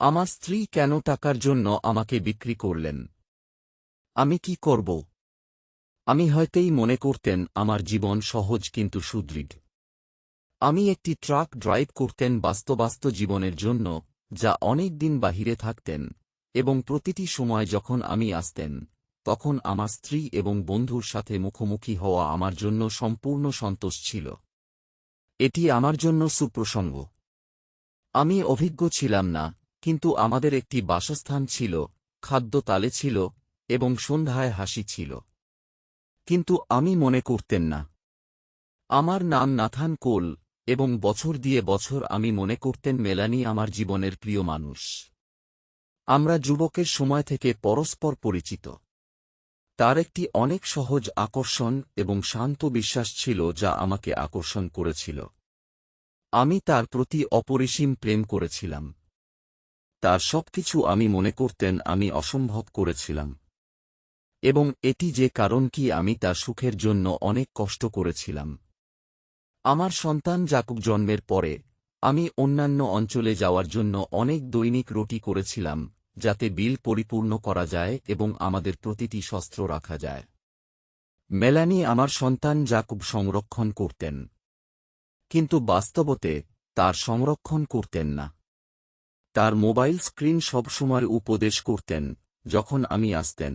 আমার স্ত্রী কেন টাকার জন্য আমাকে বিক্রি করলেন? আমি কি করব? আমি হয়তেই মনে করতেন আমার জীবন সহজ কিন্তু সুদৃঢ়। আমি একটি ট্রাক ড্রাইভ করতেন বাস্তবাস্ত জীবনের জন্য, যা অনেক দিন বাহিরে থাকতেন, এবং প্রতিটি সময় যখন আমি আসতেন, তখন আমার স্ত্রী এবং বন্ধুর সাথে মুখোমুখি হওয়া আমার জন্য সম্পূর্ণ সন্তোষ ছিল। এটি আমার জন্য সুপ্রসঙ্গ। আমি অভিজ্ঞ ছিলাম না কিন্তু আমাদের একটি বাসস্থান ছিল, খাদ্য তালে ছিল, এবং সন্ধ্যায় হাসি ছিল। কিন্তু আমি মনে করতেন না। আমার নাম নাথান কোল, এবং বছর দিয়ে বছর আমি মনে করতেন মেলানি আমার জীবনের প্রিয় মানুষ। আমরা যুবকের সময় থেকে পরস্পর পরিচিত। তার একটি অনেক সহজ আকর্ষণ এবং শান্ত বিশ্বাস ছিল যা আমাকে আকর্ষণ করেছিল। আমি তার প্রতি অপরিসীম প্রেম করেছিলাম। তার সবকিছু আমি মনে করতেন আমি অসম্ভব করেছিলাম। এবং এটি যে কারণ কি আমি তার সুখের জন্য অনেক কষ্ট করেছিলাম। আমার সন্তান জাকুব জন্মের পরে, আমি অন্যান্য অঞ্চলে যাওয়ার জন্য অনেক দৈনিক রুটি করেছিলাম, যাতে বিল পরিপূর্ণ করা যায় এবং আমাদের প্রতিটি শস্ত্র রাখা যায়। মেলানি আমার সন্তান জাকুব সংরক্ষণ করতেন। কিন্তু বাস্তবতে, তার সংরক্ষণ করতেন না। তার মোবাইল স্ক্রিন সবসময় উপদেশ করতেন যখন আমি আসতেন।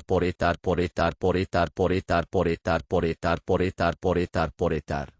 তারপরে তারপরে তারপরে তারপরে তারপরে তারপরে তারপরে তারপরে তারপরে তার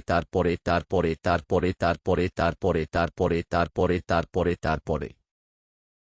তারপরে তারপরে তারপরে তারপরে তারপরে তারপরে তারপরে তারপরে তারপরে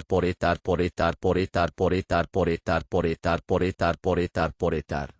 তারপরে তারপরে তারপরে তারপরে তারপরে তারপরে তারপরে তারপরে তারপরে তার।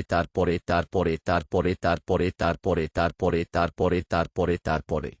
তারপরে তারপরে তারপরে তারপরে তারপরে তারপরে তারপরে তারপরে তারপরে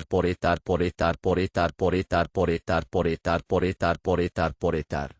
তারপরে তারপরে তারপরে তারপরে তারপরে তারপরে তারপরে তারপরে তারপরে তার।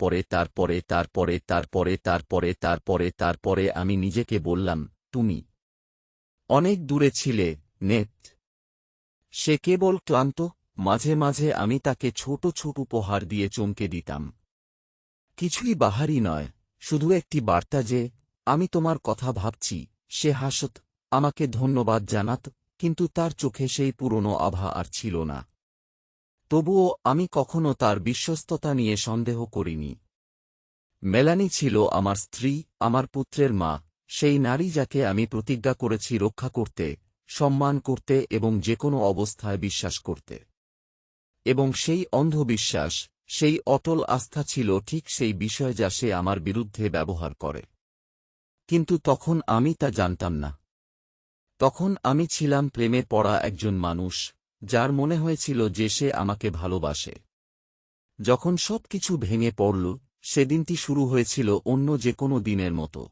তারপরে তারপরে তারপরে তারপরে তারপরে তারপরে তারপরে আমি নিজেকে বললাম, তুমি অনেক দূরে ছিলে নেট সে কেবল ক্লান্ত, মাঝে মাঝে আমি তাকে ছোট ছোট উপহার দিয়ে চমকে দিতাম। কিছুই বাহারি নয়, শুধু একটি বার্তা যে, আমি তোমার কথা ভাবছি, সে হাসত, আমাকে ধন্যবাদ জানাত, কিন্তু তার চোখে সেই পুরনো আভা আর ছিল না। তবুও আমি কখনো তার বিশ্বস্ততা নিয়ে সন্দেহ করিনি। মেলানি ছিল আমার স্ত্রী, আমার পুত্রের মা, সেই নারী যাকে আমি প্রতিজ্ঞা করেছি রক্ষা করতে, সম্মান করতে এবং যে কোনো অবস্থায় বিশ্বাস করতে। এবং সেই অন্ধবিশ্বাস, সেই অটল আস্থা ছিল ঠিক সেই বিষয় যা সে আমার বিরুদ্ধে ব্যবহার করে। কিন্তু তখন আমি তা জানতাম না। তখন আমি ছিলাম প্রেমে পড়া একজন মানুষ যার মনে হয়েছিল যে সে আমাকে ভালোবাসে। যখন সব কিছু ভেঙে পড়ল, সেদিনটি শুরু হয়েছিল অন্য যে কোনো দিনের মতো।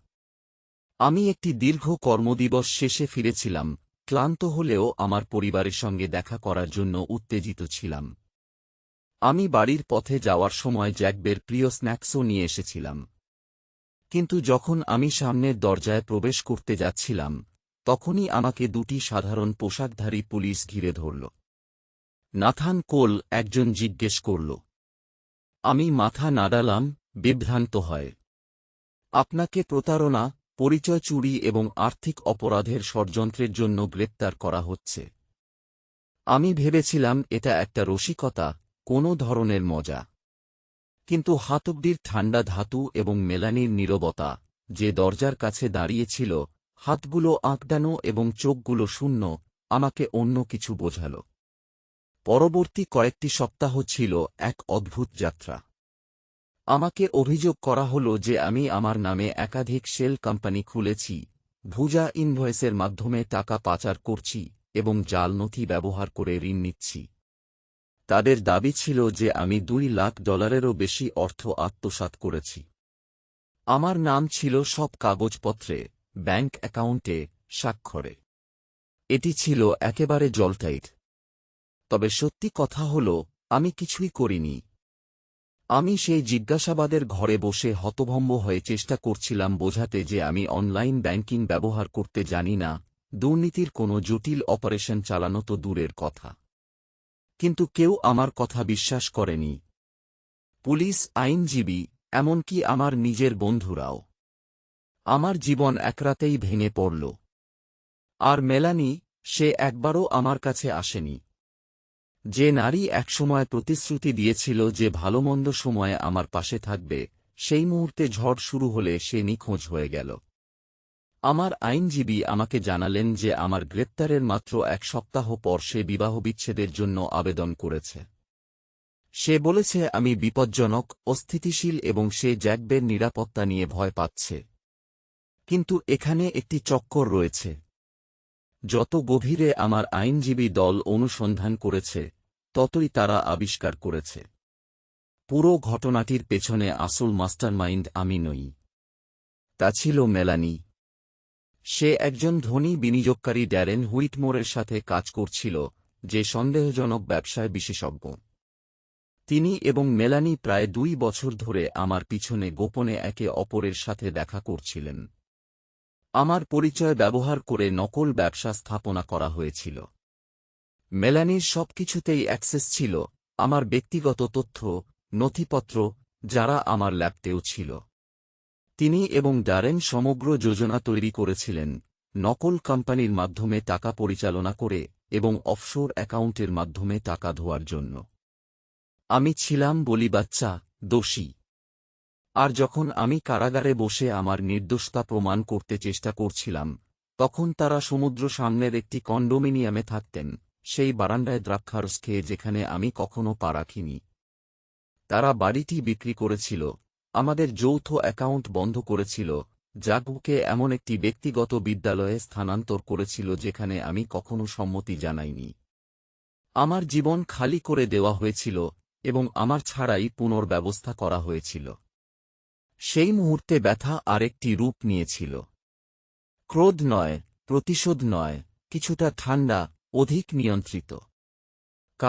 আমি একটি দীর্ঘ কর্মদিবস শেষে ফিরেছিলাম, ক্লান্ত হলেও আমার পরিবারের সঙ্গে দেখা করার জন্য উত্তেজিত ছিলাম। আমি বাড়ির পথে যাওয়ার সময় জ্যাকবের প্রিয় স্ন্যাক্সও নিয়ে এসেছিলাম। কিন্তু যখন আমি সামনের দরজায় প্রবেশ করতে যাচ্ছিলাম, তখনই আমাকে দুটি সাধারণ পোশাকধারী পুলিশ ঘিরে ধরল। নাথান কোল একজন জিজ্ঞেস করল, আমি মাথা নাড়ালাম, বিভ্রান্ত হয়। আপনাকে প্রতারণা, পরিচয় চুরি এবং আর্থিক অপরাধের ষড়যন্ত্রের জন্য গ্রেপ্তার করা হচ্ছে। আমি ভেবেছিলাম এটা একটা রসিকতা, কোনো ধরনের মজা। কিন্তু হাতব্দির ঠান্ডা ধাতু এবং মেলানির নীরবতা, যে দরজার কাছে দাঁড়িয়েছিল, হাতগুলো আঁকডানো এবং চোখগুলো শূন্য, আমাকে অন্য কিছু বোঝাল। পরবর্তী কয়েকটি সপ্তাহ ছিল এক অদ্ভুত যাত্রা। আমাকে অভিযোগ করা হল যে আমি আমার নামে একাধিক শেল কোম্পানি খুলেছি, ভুজা ইনভয়েসের মাধ্যমে টাকা পাচার করছি এবং জাল নথি ব্যবহার করে ঋণ নিচ্ছি। তাদের দাবি ছিল যে আমি দুই লাখ ডলারেরও বেশি অর্থ আত্মসাৎ করেছি। আমার নাম ছিল সব কাগজপত্রে, ব্যাংক অ্যাকাউন্টে, স্বাক্ষরে। এটি ছিল একেবারে জলটাইট। তবে সত্যি কথা হল, আমি কিছুই করিনি। আমি সেই জিজ্ঞাসাবাদের ঘরে বসে হতভম্ব হয়ে চেষ্টা করছিলাম বোঝাতে যে আমি অনলাইন ব্যাংকিং ব্যবহার করতে জানি না, দুর্নীতির কোনো জটিল অপারেশন চালানো তো দূরের কথা। কিন্তু কেউ আমার কথা বিশ্বাস করেনি। পুলিশ, আইনজীবী, এমনকি আমার নিজের বন্ধুরাও। আমার জীবন একরাতেই ভেঙে পড়ল। আর মেলানি, সে একবারও আমার কাছে আসেনি। যে নারী একসময় প্রতিশ্রুতি দিয়েছিল যে ভালোমন্দ সময়ে আমার পাশে থাকবে, সেই মুহূর্তে ঝড় শুরু হলে সে নিখোঁজ হয়ে গেল। আমার আইনজীবী আমাকে জানালেন যে আমার গ্রেপ্তারের মাত্র এক সপ্তাহ পর সে বিবাহবিচ্ছেদের জন্য আবেদন করেছে। সে বলেছে, আমি বিপজ্জনক, অস্থিতিশীল এবং সে জ্যাকবের নিরাপত্তা নিয়ে ভয় পাচ্ছে। কিন্তু এখানে একটি চক্কর রয়েছে। যত গভীরে আমার আইনজীবী দল অনুসন্ধান করেছে, ততই তারা আবিষ্কার করেছে। পুরো ঘটনাটির পেছনে আসল মাস্টারমাইন্ড আমি নই। তা ছিল মেলানি। সে একজন ধনী বিনিয়োগকারী ড্যারেন হুইটমোরের সাথে কাজ করছিল, যে সন্দেহজনক ব্যবসায় বিশেষজ্ঞ। তিনি এবং মেলানি প্রায় দুই বছর ধরে আমার পিছনে গোপনে একে অপরের সাথে দেখা করছিলেন। আমার পরিচয় ব্যবহার করে নকল ব্যবসা স্থাপনা করা হয়েছিল। মেলানির সবকিছুতেই অ্যাক্সেস ছিল, আমার ব্যক্তিগত তথ্য, নথিপত্র, যারা আমার ল্যাপতেও ছিল। তিনি এবং ডারেন সমগ্র যোজনা তৈরি করেছিলেন, নকল কোম্পানির মাধ্যমে টাকা পরিচালনা করে এবং অফশোর অ্যাকাউন্টের মাধ্যমে টাকা ধোয়ার জন্য। আমি ছিলাম বলি বাচ্চা, দোষী। আর যখন আমি কারাগারে বসে আমার নির্দোষতা প্রমাণ করতে চেষ্টা করছিলাম, তখন তারা সমুদ্র সামনের একটি কন্ডোমিনিয়ামে থাকতেন, সেই বারান্দায় দ্রাক্ষারস খেয়ে যেখানে আমি কখনো পা রাখিনি। তারা বাড়িটি বিক্রি করেছিল, আমাদের যৌথ অ্যাকাউন্ট বন্ধ করেছিল জাগুকে এমন একটি ব্যক্তিগত বিদ্যালয়ে স্থানান্তর করেছিল যেখানে আমি কখনো সম্মতি জানাইনি। আমার জীবন খালি করে দেওয়া হয়েছিল এবং আমার ছাড়াই পুনর্ব্যবস্থা করা হয়েছিল। সেই মুহূর্তে ব্যথা আরেকটি রূপ নিয়েছিল। ক্রোধ নয় প্রতিশোধ নয় কিছুটা ঠান্ডা অধিক নিয়ন্ত্রিত।